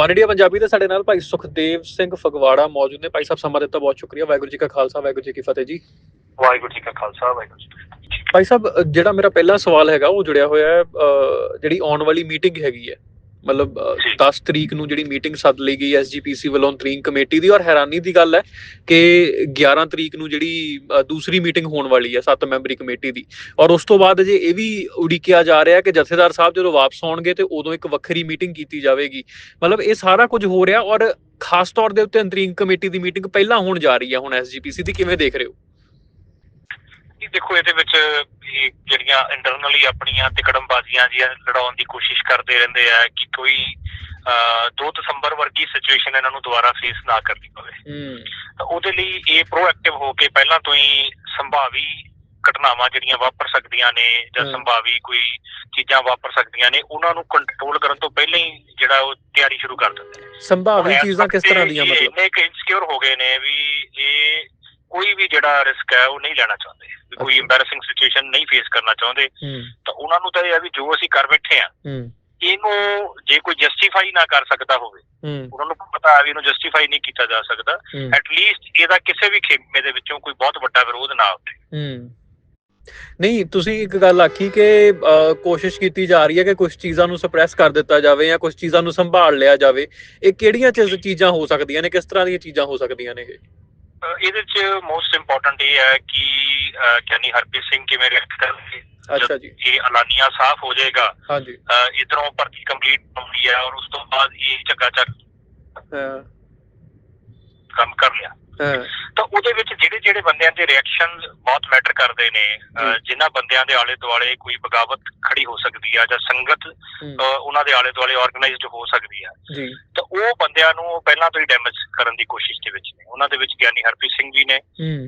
One India Punjabi ਦੇ ਸਾਡੇ ਨਾਲ ਭਾਈ ਸੁਖਦੇਵ ਸਿੰਘ ਫਗਵਾੜਾ ਮੌਜੂਦ ਨੇ। ਭਾਈ ਸਾਹਿਬ ਸਮਾਂ ਦਿੱਤਾ ਬਹੁਤ ਸ਼ੁਕਰੀਆ। ਵਾਹਿਗੁਰੂ ਜੀ ਕਾ ਖਾਲਸਾ ਵਾਹਿਗੁਰੂ ਜੀ ਕੀ ਫਤਿਹ ਜੀ। ਵਾਹਿਗੁਰੂ ਜੀ ਕਾ ਖਾਲਸਾ ਵਾਹਿਗੁਰੂ ਜੀ ਭਾਈ ਸਾਹਿਬ ਜਿਹੜਾ ਮੇਰਾ ਪਹਿਲਾ ਸਵਾਲ ਹੈਗਾ ਉਹ ਜੁੜਿਆ ਹੋਇਆ ਹੈ ਜਿਹੜੀ ਆਉਣ ਵਾਲੀ ਮੀਟਿੰਗ ਹੈਗੀ ਹੈ। ਮਤਲਬ 10 ਤਰੀਕ ਨੂੰ ਜਿਹੜੀ ਮੀਟਿੰਗ ਸੱਦ ਲਈ ਗਈ ਐਸਜੀਪੀਸੀ ਵੱਲੋਂ ਤਰੀਕ ਕਮੇਟੀ ਦੀ ਔਰ ਹੈਰਾਨੀ ਦੀ ਗੱਲ ਹੈ ਕਿ 11 ਤਰੀਕ ਨੂੰ ਜਿਹੜੀ ਦੂਸਰੀ ਮੀਟਿੰਗ ਹੋਣ ਵਾਲੀ ਹੈ 7 ਮੈਂਬਰੀ ਕਮੇਟੀ ਦੀ। ਔਰ ਉਸ ਤੋਂ ਬਾਅਦ ਜੇ ਇਹ ਵੀ ਉਡੀਕਿਆ ਜਾ ਰਿਹਾ ਕਿ ਜਥੇਦਾਰ ਸਾਹਿਬ ਜਦੋਂ ਵਾਪਸ ਆਉਣਗੇ ਤੇ ਉਦੋਂ ਇੱਕ ਵੱਖਰੀ ਮੀਟਿੰਗ ਕੀਤੀ ਜਾਵੇਗੀ। ਮਤਲਬ ਇਹ ਸਾਰਾ ਕੁਝ ਹੋ ਰਿਹਾ ਔਰ ਖਾਸ ਤੌਰ ਦੇ ਉੱਤੇ ਅੰਤਰੀਮ ਕਮੇਟੀ ਦੀ ਮੀਟਿੰਗ ਪਹਿਲਾਂ ਹੋਣ ਜਾ ਰਹੀ ਹੈ ਹੁਣ ਐਸਜੀਪੀਸੀ ਦੀ। ਕਿਵੇਂ ਦੇਖ ਰਹੇ ਹੋ? ਜੀ ਦੇਖੋ ਇਹਦੇ ਵਿੱਚ ਇਹ ਜਿਹੜੀਆਂ ਇੰਟਰਨਲੀ ਆਪਣੀਆਂ ਤਿਕੜਮਬਾਜ਼ੀਆਂ ਜੀਆਂ ਲੜਾਉਣ ਦੀ ਕੋਸ਼ਿਸ਼ ਕਰਦੇ ਰਹਿੰਦੇ ਆ ਕਿ ਕੋਈ ਅਹ, 2 ਦਸੰਬਰ ਵਰਗੀ ਸਿਚੁਏਸ਼ਨ ਇਹਨਾਂ ਨੂੰ ਦੁਬਾਰਾ ਫੇਸ ਨਾ ਕਰਨੀ ਪਵੇ। ਉਹਦੇ ਲਈ ਇਹ ਪ੍ਰੋਐਕਟਿਵ ਹੋ ਕੇ ਪਹਿਲਾਂ ਤੋਂ ਹੀ ਸੰਭਾਵੀ ਘਟਨਾਵਾਂ ਜਿਹੜੀਆਂ ਵਾਪਰ ਸਕਦੀਆਂ ਨੇ ਜਾਂ। ਸੰਭਾਵੀ ਕੋਈ ਚੀਜ਼ਾਂ ਵਾਪਰ ਸਕਦੀਆਂ ਨੇ ਉਹਨਾਂ ਨੂੰ ਕੰਟਰੋਲ ਕਰਨ ਤੋਂ ਪਹਿਲਾਂ ਹੀ ਜਿਹੜਾ ਉਹ ਤਿਆਰੀ ਸ਼ੁਰੂ ਕਰ ਦਿੰਦੇ ਨੇ। ਸੰਭਾਵੀ ਚੀਜ਼ਾਂ ਕਿਸ ਤਰ੍ਹਾਂ ਦੀਆਂ ਇਹ ਮਤਲਬ ਕਿ ਇਨਸਿਕਿਉਰ ਹੋ ਗਏ ਨੇ ਵੀ ਇਹ ਕੋਈ ਵੀ ਜਿਹੜਾ ਰਿਸਕ ਹੈ ਉਹ ਨਹੀਂ ਲੈਣਾ ਚਾਹੁੰਦੇ। ਵੀ ਕੋਈ। ਐਮਬੈਰਸਿੰਗ ਸਿਚੁਏਸ਼ਨ ਨਹੀਂ ਫੇਸ ਕਰਨਾ ਚਾਹੁੰਦੇ ਤਾਂ ਉਹਨਾਂ ਨੂੰ ਤਾਂ ਇਹ ਹੈ ਵੀ ਜੋ ਅਸੀਂ ਕਰ ਬੈਠੇ ਆ ਇਹਨੂੰ ਜੇ ਕੋਈ ਜਸਟੀਫਾਈ ਨਾ ਕਰ ਸਕਦਾ ਹੋਵੇ ਉਹਨਾਂ ਨੂੰ ਪਤਾ ਹੈ ਵੀ ਇਹਨੂੰ ਜਸਟੀਫਾਈ ਨਹੀਂ ਕੀਤਾ ਜਾ ਸਕਦਾ। ਐਟ ਲੀਸਟ ਇਹਦਾ ਕਿਸੇ ਵੀ ਖੇਮੇ ਦੇ ਵਿੱਚੋਂ ਕੋਈ ਬਹੁਤ ਵੱਡਾ ਵਿਰੋਧ ਨਾ ਉੱਠੇ। ਨਹੀਂ ਤੁਸੀਂ ਇੱਕ ਗੱਲ ਆਖੀ ਕਿ ਕੋਸ਼ਿਸ਼ ਕੀਤੀ ਜਾ ਰਹੀ ਹੈ ਕਿ ਕੁਝ ਚੀਜ਼ਾਂ ਨੂੰ ਸਪਰੈਸ ਕਰ ਦਿੱਤਾ ਜਾਵੇ ਜਾਂ ਕੁਝ ਚੀਜ਼ਾਂ ਨੂੰ ਸੰਭਾਲ ਲਿਆ ਜਾਵੇ। ਇਹ ਕਿਹੜੀਆਂ ਚੀਜ਼- ਹੋ ਸਕਦੀਆਂ ਨੇ? ਕਿਸ ਤਰ੍ਹਾਂ ਦੀਆਂ ਚੀਜ਼ਾਂ ਹੋ ਸਕਦੀਆਂ ਨੇ ਇਹ? ਇਹਦੇ ਚ ਮੋਸਟ ਇੰਪੋਰਟੈਂਟ ਇਹ ਹੈ ਕਿ ਗਿਆਨੀ ਹਰਪ੍ਰੀਤ ਸਿੰਘ ਕਿਵੇਂ ਰਿਐਕਟ ਕਰਨਗੇ? ਅੱਛਾ ਜੀ। ਇਹ ਐਲਾਨੀਆ ਸਾਫ਼ ਹੋ ਜਾਏਗਾ ਹਾਂਜੀ। ਇਧਰੋਂ ਭਰਤੀ ਕੰਪਲੀਟ ਹੁੰਦੀ ਹੈ ਔਰ ਉਸ ਤੋਂ ਬਾਅਦ ਇਹ ਚੱਕ ਹਾਂ। ਕੰਮ ਕਰ ਲਿਆ ਤਾਂ ਉਹਦੇ ਵਿੱਚ ਜਿਹੜੇ ਜਿਹੜੇ ਬੰਦਿਆਂ ਦੇ ਰਿਐਕਸ਼ਨ ਬਹੁਤ ਮੈਟਰ ਕਰਦੇ ਨੇ। ਜਿਨ੍ਹਾਂ ਬੰਦਿਆਂ ਦੇ ਆਲੇ ਦੁਆਲੇ ਕੋਈ ਬਗਾਵਤ ਖੜੀ ਹੋ ਸਕਦੀ ਆ ਜਾਂ ਸੰਗਤ ਉਹਨਾਂ ਦੇ ਆਲੇ ਦੁਆਲੇ ਆਰਗੇਨਾਈਜ਼ਡ ਹੋ ਸਕਦੀ ਆ। ਜੀ। ਤਾਂ ਉਹ ਬੰਦਿਆਂ ਨੂੰ ਉਹ ਪਹਿਲਾਂ ਤੋਂ ਹੀ ਡੈਮੇਜ ਕਰਨ ਦੀ ਕੋਸ਼ਿਸ਼ ਦੇ ਵਿੱਚ ਨੇ। ਉਹਨਾਂ ਦੇ ਵਿੱਚ ਗਿਆਨੀ ਹਰਪ੍ਰੀਤ ਸਿੰਘ ਵੀ ਨੇ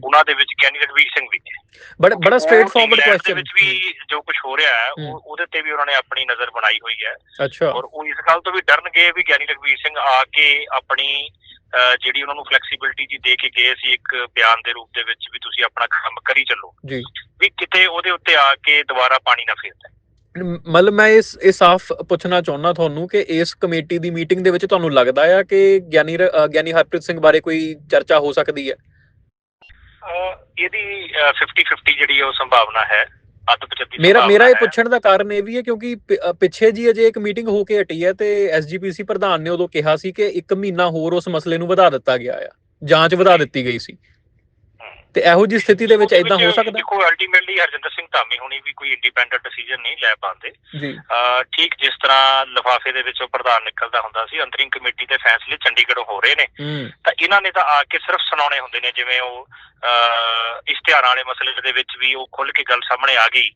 ਉਹਨਾਂ ਦੇ ਵਿੱਚ ਗਿਆਨੀ ਰਣਵੀਰ ਸਿੰਘ ਵੀ ਨੇ। ਬੜਾ ਬੜਾ ਸਟ੍ਰੇਟ ਫਾਰਵਰਡ ਕੁਐਸਚਨ ਵਿੱਚ ਵੀ ਜੋ ਕੁਝ ਹੋ ਰਿਹਾ ਹੈ ਹੂੰ। ਉਹ ਉਹਦੇ ਤੇ ਵੀ ਉਹਨਾਂ ਨੇ ਆਪਣੀ ਨਜ਼ਰ ਬਣਾਈ ਹੋਈ ਹੈ। ਅੱਛਾ। ਔਰ ਉਹ ਇਸ ਗੱਲ ਤੋਂ ਵੀ ਡਰਨਗੇ ਵੀ ਗਿਆਨੀ ਰਘਵੀਰ ਸਿੰਘ ਆ ਕੇ ਆਪਣੀ ਜਿਹੜੀ ਉਹਨਾਂ ਨੂੰ ਫਲੈਕਸੀਬਿਲਟੀ ਜੀ ਦੇ ਕੇ ਗਏ ਸੀ ਇੱਕ ਬਿਆਨ ਦੇ ਰੂਪ ਦੇ ਵਿੱਚ ਵੀ ਤੁਸੀਂ ਆਪਣਾ ਕੰਮ ਕਰੀ ਚੱਲੋ। ਜੀ। ਵੀ ਕਿਤੇ ਉਹਦੇ ਉੱਤੇ ਆ ਕੇ ਦੁਬਾਰਾ ਪਾਣੀ ਨਾ ਫੇਰ ਦੇਣ ਮ- ਮਤਲਬ ਮੈਂ ਇਸ ਇਹ ਸਾਫ਼ ਪੁੱਛਣਾ ਚਾਹੁੰਦਾ ਤੁਹਾਨੂੰ ਕਿ ਇਸ ਕਮੇਟੀ ਦੀ ਮੀਟਿੰਗ ਦੇ ਵਿੱਚ ਤੁਹਾਨੂੰ ਲੱਗਦਾ ਆ ਕਿ ਗਿਆਨੀ ਗਿਆਨੀ ਹਰਪ੍ਰੀਤ ਸਿੰਘ ਬਾਰੇ ਕੋਈ ਚਰਚਾ ਹੋ ਸਕਦੀ ਹੈ? ਇਹਦੀ 50-50 ਜਿਹੜੀ ਹੈ ਉਹ ਸੰਭਾਵਨਾ ਹੈ ਅੱਧ 75 ਮੇਰਾ ਮੇਰਾ ਇਹ। ਪੁੱਛਣ ਦਾ ਕਾਰਨ ਇਹ ਵੀ ਹੈ ਕਿਉਂਕਿ ਪਿੱਛੇ ਜੀ ਅਜੇ ਇੱਕ ਮੀਟਿੰਗ ਹੋ ਕੇ ਹਟੀ ਹੈ ਤੇ ਐਸਜੀਪੀਸੀ ਪ੍ਰਧਾਨ ਨੇ ਉਦੋਂ ਕਿਹਾ ਸੀ ਕਿ ਇੱਕ ਮਹੀਨਾ ਹੋਰ ਉਸ ਮਸਲੇ ਨੂੰ ਵਧਾ ਦਿੱਤਾ ਗਿਆ ਆ ਜਾਂਚ ਵਧਾ ਦਿੱਤੀ ਗਈ ਸੀ। ਤੇ ਇਹੋ ਜੀ ਸਥਿਤੀ ਦੇ ਵਿੱਚ ਇਦਾਂ ਹੋ ਸਕਦਾ? ਦੇਖੋ ਅਲਟੀਮੇਟਲੀ ਹਰਜਿੰਦਰ ਸਿੰਘ ਧਾਮੀ ਹੁਣੀ ਵੀ ਕੋਈ ਇੰਡੀਪੈਂਡੈਂਟ ਡਿਸੀਜਨ ਨਹੀਂ ਲੈ ਪਾਉਂਦੇ। ਜੀ। ਠੀਕ ਜਿਸ ਤਰ੍ਹਾਂ ਲਿਫਾਫੇ ਦੇ ਵਿੱਚੋਂ ਪ੍ਰਧਾਨ ਨਿਕਲਦਾ ਹੁੰਦਾ ਸੀ ਅੰਤਰਿਮ ਕਮੇਟੀ ਦੇ ਫੈਸਲੇ ਚੰਡੀਗੜ੍ਹੋਂ ਹੋ ਰਹੇ ਨੇ। ਤਾਂ ਇਹਨਾਂ ਨੇ ਤਾਂ ਆ ਕੇ ਸਿਰਫ ਸੁਣਾਉਣੇ ਹੁੰਦੇ ਨੇ ਜਿਵੇਂ ਉਹ ਇਸ਼ਤਿਹਾਰਾਂ ਵਾਲੇ ਮਸਲੇ ਦੇ ਵਿੱਚ ਵੀ ਉਹ ਖੁੱਲ ਕੇ ਗੱਲ ਸਾਹਮਣੇ ਆ ਗਈ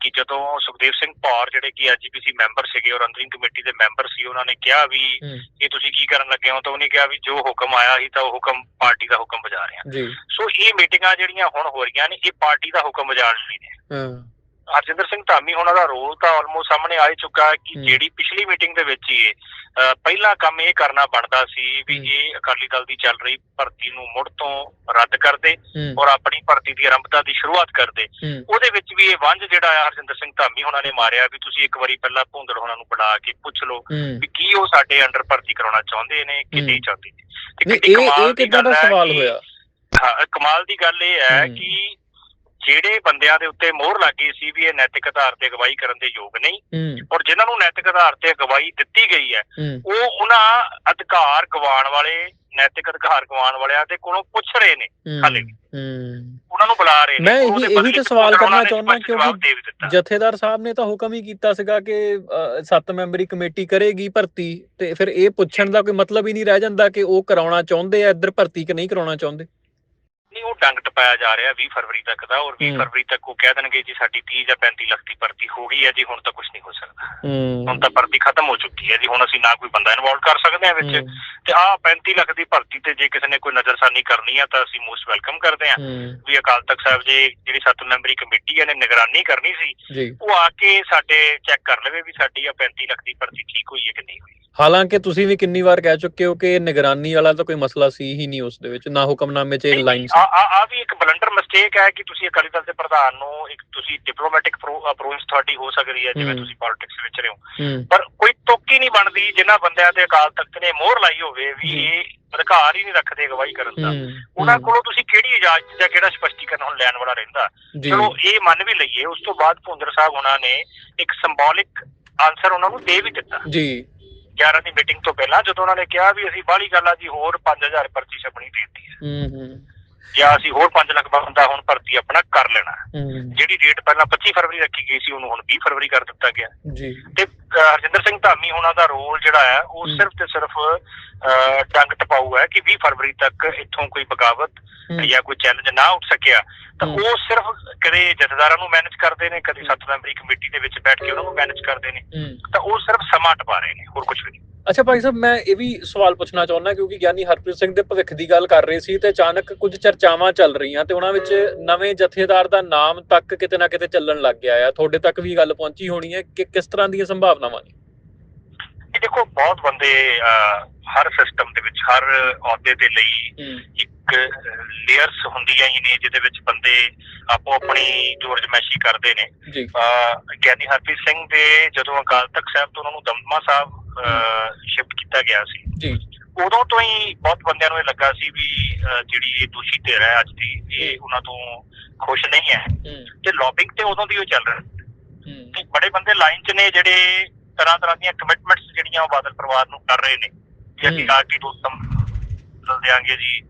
ਕਿ ਜਦੋਂ ਸੁਖਦੇਵ ਸਿੰਘ ਭੌਰ ਜਿਹੜੇ ਕਿ ਐਜੀਪੀਸੀ ਮੈਂਬਰ ਸੀਗੇ ਔਰ ਅੰਤਰਿਮ ਕਮੇਟੀ ਦੇ ਮੈਂਬਰ ਸੀ ਉਹਨਾਂ ਨੇ ਕਿਹਾ ਵੀ ਇਹ ਤੁਸੀਂ ਕੀ ਕਰਨ ਲੱਗੇ ਹੋ? ਤਾਂ ਉਹਨੇ ਕਿਹਾ ਵੀ ਜੋ ਹੁਕਮ ਆਇਆ ਸੀ ਤਾਂ ਉਹ ਹੁਕਮ ਪਾਰਟੀ ਦਾ ਹੁਕਮ ਬਜਾ ਰਹੇ ਹਾਂ। ਜੀ। ਸੋ ਇਹ ਮੀਟਿੰਗਾਂ ਜਿਹੜੀਆਂ ਹੁਣ ਹੋ ਰਹੀਆਂ ਨੇ ਇਹ ਪਾਰਟੀ ਦਾ ਹੁਕਮ ਲਈ ਨੇ। ਹਾਂ। ਹਰਜਿੰਦਰ ਸਿੰਘ ਧਾਮੀ ਉਹਨਾਂ ਦਾ ਰੋਲ ਤਾਂ ਆਲਮੋਸਟ ਸਾਹਮਣੇ ਆ ਹੀ ਚੁੱਕਾ ਹੈ ਕਿ। ਜਿਹੜੀ ਪਿਛਲੀ ਮੀਟਿੰਗ ਦੇ ਵਿੱਚ ਹੀ ਪਹਿਲਾ ਕੰਮ ਇਹ ਕਰਨਾ ਬਣਦਾ ਸੀ ਵੀ। ਇਹ ਅਕਾਲੀ ਦਲ ਦੀ ਚੱਲ ਰਹੀ ਭਰਤੀ ਨੂੰ ਮੁੜ ਤੋਂ ਰੱਦ ਕਰਦੇ ਔਰ ਆਪਣੀ ਭਰਤੀ ਦੀ ਆਰੰਭਤਾ ਦੀ ਸ਼ੁਰੂਆਤ ਕਰਦੇ। ਉਹਦੇ ਵਿੱਚ ਵੀ ਇਹ ਵੰਜ ਜਿਹੜਾ ਆ ਹਰਜਿੰਦਰ ਸਿੰਘ ਧਾਮੀ ਉਹਨਾਂ ਨੇ ਮਾਰਿਆ ਵੀ ਤੁਸੀਂ ਇੱਕ ਵਾਰੀ ਪਹਿਲਾਂ ਭੁੰਦੜ ਉਹਨਾਂ ਨੂੰ ਬੁਲਾ ਕੇ ਪੁੱਛ ਲਓ ਵੀ ਕੀ ਉਹ ਸਾਡੇ ਅੰਡਰ ਭਰਤੀ ਕਰਾਉਣਾ ਚਾਹੁੰਦੇ ਨੇ ਕਿ। ਨਹੀਂ ਚਾਹੁੰਦੇ ਤੇ ਇਹ ਇਹ ਕਿੱਦਾਂ ਦਾ ਸਵਾਲ ਹੋਇਆ? ਕਮਾਲ ਦੀ ਗੱਲ ਇਹ ਹੈ। ਕਿ ਜਿਹੜੇ ਬੰਦਿਆਂ ਦੇ ਉੱਤੇ ਮੋਹਰ ਲੱਗੀ ਸੀ ਵੀ ਇਹ ਨੈਤਿਕ ਆਧਾਰ ਤੇ ਅਗਵਾਈ ਕਰਨ ਦੇ ਯੋਗ ਨਹੀਂ ਔਰ ਜਿਨ੍ਹਾਂ ਨੂੰ ਨੈਤਿਕ ਆਧਾਰ ਤੇ ਅਗਵਾਈ ਦਿੱਤੀ ਗਈ ਹੈ ਉਹ ਉਹਨਾਂ ਅਧਿਕਾਰ ਗਵਾਉਣ ਵਾਲੇ ਨੈਤਿਕ ਅਧਿਕਾਰ ਗਵਾਉਣ ਵਾਲਿਆਂ ਦੇ ਕੋਲੋਂ ਪੁੱਛ ਰਹੇ ਨੇ ਹਾਲੇ ਉਹਨਾਂ ਨੂੰ ਬੁਲਾ ਰਹੇ ਨੇ ਮੈਂ ਇਹੀ- ਤਾਂ ਸਵਾਲ ਕਰਨਾ ਚਾਹੁੰਦਾ ਕਿਉਂਕਿ ਜਥੇਦਾਰ ਸਾਹਿਬ ਨੇ ਤਾਂ ਹੁਕਮ ਹੀ ਕੀਤਾ ਸੀਗਾ ਕਿ ਸੱਤ ਮੈਂਬਰੀ ਕਮੇਟੀ ਕਰੇਗੀ ਭਰਤੀ ਤੇ ਫਿਰ ਇਹ ਪੁੱਛਣ ਦਾ ਕੋਈ ਮਤਲਬ ਹੀ ਨਹੀਂ ਰਹਿ ਜਾਂਦਾ ਕਿ ਉਹ ਕਰਾਉਣਾ ਚਾਹੁੰਦੇ ਆ ਇੱਧਰ ਭਰਤੀ ਕਿ ਨਹੀਂ ਕਰਾਉਣਾ ਚਾਹੁੰਦੇ? ਨਹੀਂ ਉਹ ਡੰਗ ਟਪਾਇਆ ਜਾ ਰਿਹਾ 20 ਫਰਵਰੀ ਤੱਕ ਦਾ ਔਰ 20 ਹਮ। ਫਰਵਰੀ ਤੱਕ ਉਹ ਕਹਿ ਦੇਣਗੇ ਜੀ ਸਾਡੀ 30 ਜਾਂ 35 ਲੱਖ ਦੀ ਭਰਤੀ ਹੋ ਗਈ ਹੈ ਜੀ ਹੁਣ ਤਾਂ ਕੁਝ ਨਹੀਂ ਹੋ ਸਕਦਾ। ਹੁਣ ਤਾਂ ਭਰਤੀ ਖਤਮ ਹੋ ਚੁੱਕੀ ਹੈ ਜੀ ਹੁਣ ਅਸੀਂ ਨਾ ਕੋਈ ਬੰਦਾ ਇਨਵੋਲਵ ਕਰ ਸਕਦੇ ਹਾਂ ਵਿੱਚ। ਤੇ ਆਹ 35 ਲੱਖ ਦੀ ਭਰਤੀ ਤੇ ਜੇ ਕਿਸੇ ਨੇ ਕੋਈ ਨਜ਼ਰਸਾਨੀ ਕਰਨੀ ਆ ਤਾਂ ਅਸੀਂ ਮੋਸਟ ਵੈਲਕਮ ਕਰਦੇ ਹਾਂ। ਵੀ ਅਕਾਲ ਤਖਤ ਸਾਹਿਬ ਜੇ ਜਿਹੜੀ ਸੱਤ ਮੈਂਬਰੀ ਕਮੇਟੀ ਹੈ ਨੇ ਨਿਗਰਾਨੀ ਕਰਨੀ ਸੀ। ਉਹ ਆ ਕੇ ਸਾਡੇ ਚੈੱਕ ਕਰ ਲਵੇ ਵੀ ਸਾਡੀ ਆ 35 ਲੱਖ ਦੀ ਭਰਤੀ ਠੀਕ ਹੋਈ ਹੈ ਕਿ ਨਹੀਂ ਹੋਈ। ਹਾਲਾਂਕਿ ਤੁਸੀਂ ਵੀ ਕਿੰਨੀ ਵਾਰ ਕਹਿ ਚੁੱਕੇ ਹੋ ਕਿ ਨਿਗਰਾਨੀ ਵਾਲਾ ਤਾਂ ਕੋਈ ਮਸਲਾ ਸੀ ਹੀ ਨਹੀਂ ਉਸ ਦੇ ਵਿੱਚ ਨਾ ਹੁਕਮਨਾਮੇ 'ਚ ਇੱਕ ਲਾਈਨ ਸੀ। ਆ ਆ- ਵੀ ਇੱਕ ਬਲੰਡਰ ਮਿਸਟੇਕ ਹੈ ਕਿ ਤੁਸੀਂ ਅਕਾਲੀ ਦਲ ਦੇ ਪ੍ਰਧਾਨ ਨੂੰ ਇੱਕ ਤੁਸੀਂ ਡਿਪਲੋਮੈਟਿਕ ਅਪਰੋਚ ਤੁਹਾਡੀ ਹੋ ਸਕਦੀ ਹੈ ਜਿਵੇਂ। ਤੁਸੀਂ ਪੋਲਿਟਿਕਸ ਵਿੱਚ ਰਹੇ ਹੋ। ਪਰ ਕੋਈ ਤੁੱਕ ਨਹੀਂ ਬਣਦੀ ਜਿਨ੍ਹਾਂ ਬੰਦਿਆਂ ਤੇ ਅਕਾਲ ਤਖਤ ਨੇ ਮੋਹਰ ਲਾਈ ਹੋਵੇ ਵੀ। ਇਹ ਅਧਿਕਾਰ ਹੀ ਨਹੀਂ ਰੱਖਦੇ ਅਗਵਾਈ ਕਰਨ ਦਾ। ਉਹਨਾਂ ਕੋਲੋਂ ਤੁਸੀਂ ਕਿਹੜੀ ਇਜਾਜ਼ਤ ਜਾਂ ਕਿਹੜਾ ਸਪਸ਼ਟੀਕਰਨ ਹੁਣ ਲੈਣ ਵਾਲਾ ਰਹਿੰਦਾ? ਚਲੋ ਇਹ ਮੰਨ ਵੀ ਲਈਏ ਉਸ ਤੋਂ ਬਾਅਦ ਭੁੰਦਰ ਸਾਹਿਬ ਉਹਨਾਂ ਨੇ ਇੱਕ ਸਿੰਬੋਲਿਕ ਆਨਸਰ ਉਹਨਾਂ ਨੂੰ ਦੇ ਵੀ ਦਿੱਤਾ। ਜੀ। 11 ਦੀ ਮੀਟਿੰਗ ਤੋਂ ਪਹਿਲਾਂ ਜਦੋਂ ਉਹਨਾਂ ਨੇ ਕਿਹਾ ਵੀ ਅਸੀਂ ਬਾਹਲੀ ਗੱਲ ਜੀ ਹੋਰ 5000 ਪਰਚੀ ਛਪਣੀ ਦੇ ਦਿੱਤੀ ਹੈ। ਹੂੰ ਹੂੰ। ਜਾਂ ਅਸੀਂ ਹੋਰ 5 ਲੱਖ ਬੰਦਾ ਹੁਣ ਭਰਤੀ ਆਪਣਾ ਕਰ ਲੈਣਾ। ਹੈ। ਹੂੰ ਜਿਹੜੀ ਡੇਟ ਪਹਿਲਾਂ 25 ਫਰਵਰੀ ਰੱਖੀ ਗਈ ਸੀ ਉਹਨੂੰ ਹੁਣ 20 ਫਰਵਰੀ ਕਰ ਦਿੱਤਾ ਗਿਆ। ਜੀ। ਤੇ ਅਹ, ਹਰਜਿੰਦਰ ਸਿੰਘ ਧਾਮੀ ਉਹਨਾਂ ਦਾ ਰੋਲ ਜਿਹੜਾ ਹੈ ਉਹ ਹਮ। ਸਿਰਫ ਤੇ ਸਿਰਫ ਅਹ, ਡੰਗ ਟਪਾਊ ਹੈ ਕਿ 20 ਫਰਵਰੀ ਤੱਕ ਇੱਥੋਂ ਕੋਈ ਬਗਾਵਤ ਹੂੰ, ਜਾਂ ਕੋਈ ਚੈਲੰਜ ਨਾ ਉੱਠ ਸਕਿਆ। ਤਾਂ ਹਮ। ਉਹ ਸਿਰਫ ਕਦੇ ਜਥੇਦਾਰਾਂ ਨੂੰ ਮੈਨੇਜ ਕਰਦੇ ਨੇ ਕਦੇ ਸੱਤ ਮੈਂਬਰੀ ਕਮੇਟੀ ਦੇ ਵਿੱਚ ਬੈਠ ਕੇ ਉਹਨਾਂ ਨੂੰ ਮੈਨੇਜ ਕਰਦੇ ਨੇ। ਹੂੰ। ਤਾਂ ਉਹ ਸਿਰਫ ਸਮਾਂ ਟਪਾ ਰਹੇ ਨੇ ਹੋਰ ਕੁਝ ਵੀ ਨਹੀਂ। ਅੱਛਾ ਭਾਈ ਸਾਹਿਬ ਮੈਂ ਇਹ ਵੀ ਸਵਾਲ ਪੁੱਛਣਾ ਚਾਹੁੰਦਾ ਕਿਉਂਕਿ ਗਿਆਨੀ ਹਰਪ੍ਰੀਤ ਸਿੰਘ ਦੇ ਭਵਿੱਖ ਦੀ ਗੱਲ ਕਰ ਰਹੇ ਸੀ ਤੇ ਅਚਾਨਕ ਕੁਝ ਚਰਚਾਵਾਂ ਚੱਲ ਰਹੀਆਂ ਤੇ ਉਹਨਾਂ ਵਿੱਚ ਨਵੇਂ ਜਥੇਦਾਰ ਦਾ ਨਾਮ ਤੱਕ ਕਿਤੇ ਨਾ ਕਿਤੇ ਚੱਲਣ ਲੱਗ ਗਿਆ ਆ। ਤੁਹਾਡੇ ਤੱਕ ਵੀ ਗੱਲ ਪਹੁੰਚੀ ਹੋਣੀ ਹੈ ਕਿ ਕਿਸ ਤਰ੍ਹਾਂ ਦੀਆਂ ਸੰਭਾਵਨਾਵਾਂ ਨੇ? ਦੇਖੋ ਬਹੁਤ ਬੰਦੇ ਹਰ ਸਿਸਟਮ ਦੇ ਵਿੱਚ ਹਰ ਅਹੁਦੇ ਦੇ ਲਈ ਇੱਕ ਲੇਅਰਸ ਹੁੰਦੀਆਂ ਹੀ ਨੇ ਜਿਹਦੇ ਵਿੱਚ ਬੰਦੇ ਆਪੋ ਆਪਣੀ ਜੋਰਜਮੈਸ਼ੀ ਕਰਦੇ ਨੇ। ਗਿਆਨੀ ਹਰਪ੍ਰੀਤ ਸਿੰਘ ਦੇ ਜਦੋਂ ਅਕਾਲ ਤਖਤ ਸਾਹਿਬ ਤੋਂ ਉਹਨਾਂ ਨੂੰ ਦਮਦਮਾ ਸਾਹਿਬ ਸ਼ਿਫਟ ਕੀਤਾ ਗਿਆ ਸੀ। ਜੀ। ਉਦੋਂ ਤੋਂ ਹੀ ਬਹੁਤ ਬੰਦਿਆਂ ਨੂੰ ਇਹ ਲੱਗਾ ਸੀ ਵੀ ਅਹ, ਜਿਹੜੀ ਇਹ ਦੋਸ਼ੀ ਧਿਰ ਹੈ ਅੱਜ ਦੀ ਇਹ ਉਹਨਾਂ ਤੋਂ ਖੁਸ਼ ਨਹੀਂ ਹੈ। ਹੂੰ। ਤੇ ਲੌਬਿੰਗ ਤੇ ਉਦੋਂ ਦੀ ਉਹ ਚੱਲ ਰਹੀ ਹੂੰ। ਤੇ ਬੜੇ ਬੰਦੇ ਲਾਈਨ 'ਚ ਨੇ ਜਿਹੜੇ ਤਰ੍ਹਾਂ ਤਰ੍ਹਾਂ ਦੀਆਂ ਕਮਿਟਮੈਂਟਸ ਜਿਹੜੀਆਂ ਉਹ ਬਾਦਲ ਪਰਿਵਾਰ ਨੂੰ ਕਰ ਰਹੇ ਨੇ। ਕਿ ਅਸੀਂ ਹਮ। ਆਰਟੀ ਦੋਸਤਮ ਬਦਲ ਦਿਆਂਗੇ ਜੀ।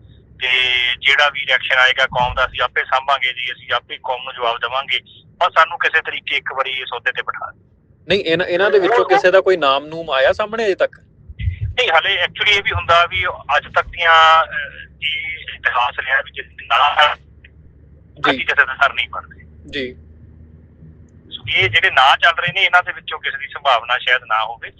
ਤੇ ਜਿਹੜਾ ਵੀ ਰਿਐਕਸ਼ਨ ਆਏਗਾ ਕੌਮ ਦਾ ਅਸੀਂ ਆਪੇ ਸਾਂਭਾਂਗੇ ਜੀ ਅਸੀਂ ਆਪੇ ਕੌਮ ਨੂੰ ਜਵਾਬ ਦੇਵਾਂਗੇ। ਬਸ ਸਾਨੂੰ ਕਿਸੇ ਤਰੀਕੇ ਇੱਕ ਵਾਰੀ ਇਸ ਅਹੁਦੇ ਤੇ ਬਿਠਾ ਦਿਓ। ਨਹੀਂ ਇਹਨਾਂ ਇਹਨਾਂ ਦੇ ਵਿੱਚੋਂ ਕਿਸੇ ਦਾ ਕੋਈ ਨਾਮ ਨੂਮ ਆਇਆ ਸਾਹਮਣੇ ਅਜੇ ਤੱਕ? ਨਹੀਂ ਹਲੇ ਐਕਚੁਅਲੀ ਇਹ ਵੀ ਹੁੰਦਾ ਵੀ ਅੱਜ ਤੱਕ ਦੀਆਂ ਇਹ ਇਤਿਹਾਸ ਰਿਹਾ ਵੀ ਜਿਸ ਨਾ ਜੀ। ਕਿਸੇ ਦਾ ਸਰ ਨਹੀਂ ਬਣਦੇ। ਜੀ। ਇਹ ਜਿਹੜੇ ਨਾਂ ਚੱਲ ਰਹੇ ਨੇ ਇਹਨਾਂ ਦੇ ਵਿੱਚੋਂ ਕਿਸੇ ਦੀ ਸੰਭਾਵਨਾ ਸ਼ਾਇਦ ਨਾ ਹੋਵੇ।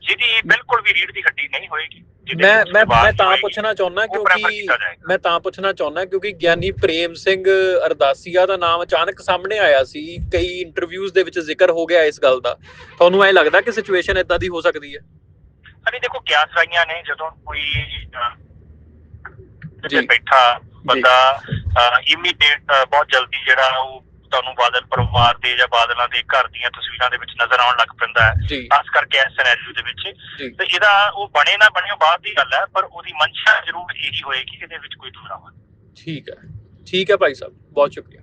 ਜਿਹਦੀ ਬਿਲਕੁਲ ਵੀ ਰੀੜ ਦੀ ਹੱਡੀ ਨਹੀਂ ਹੋਏਗੀ। ਮੈਂ ਮੈਂ ਮੈਂ ਤਾਂ ਪੁੱਛਣਾ ਚਾਹੁੰਦਾ ਕਿਉਂਕਿ। ਮੈਂ ਤਾਂ ਪੁੱਛਣਾ ਚਾਹੁੰਦਾ ਕਿਉਂਕਿ ਗਿਆਨੀ ਪ੍ਰੇਮ ਸਿੰਘ ਅਰਦਾਸੀਆ ਦਾ ਨਾਮ ਅਚਾਨਕ ਸਾਹਮਣੇ ਆਇਆ ਸੀ ਕਈ ਇੰਟਰਵਿਊਜ਼ ਦੇ ਵਿੱਚ ਜ਼ਿਕਰ ਹੋ ਗਿਆ ਇਸ ਗੱਲ ਦਾ ਤੁਹਾਨੂੰ ਐ ਲੱਗਦਾ ਕਿ ਸਿਚੁਏਸ਼ਨ ਇਦਾਂ ਦੀ ਹੋ ਸਕਦੀ ਹੈ ਅਰੇ ਦੇਖੋ ਕਿਆਸ ਰਾਈਆਂ ਨੇ ਜਦੋਂ ਕੋਈ ਜੀ। ਬੈਠਾ ਬੰਦਾ ਇਮੀਡੀਏਟ ਬਹੁਤ ਜਲਦੀ ਜਿਹੜਾ ਉਹ ਤੁਹਾਨੂੰ ਬਾਦਲ ਪਰਿਵਾਰ ਦੇ ਜਾਂ ਬਾਦਲਾਂ ਦੇ ਘਰ ਦੀਆਂ ਤਸਵੀਰਾਂ ਦੇ ਵਿੱਚ ਨਜ਼ਰ ਆਉਣ ਲੱਗ ਪੈਂਦਾ ਹੈ। ਖਾਸ ਕਰਕੇ ਇਸ ਸਿਨੈਰੀਓ ਦੇ ਵਿੱਚ। ਤੇ ਇਹਦਾ ਉਹ ਬਣੇ ਨਾ ਬਣੇ ਉਹ ਬਾਅਦ ਦੀ ਗੱਲ ਹੈ ਪਰ ਉਹਦੀ ਮਨਸ਼ਾ ਜ਼ਰੂਰ ਇਹੀ ਹੋਏਗੀ ਕਿ ਇਹਦੇ ਵਿੱਚ ਕੋਈ ਦੁਰਾਵਾ ਠੀਕ ਹੈ। ਠੀਕ ਹੈ ਭਾਈ ਸਾਹਿਬ ਬਹੁਤ ਸ਼ੁਕਰੀਆ।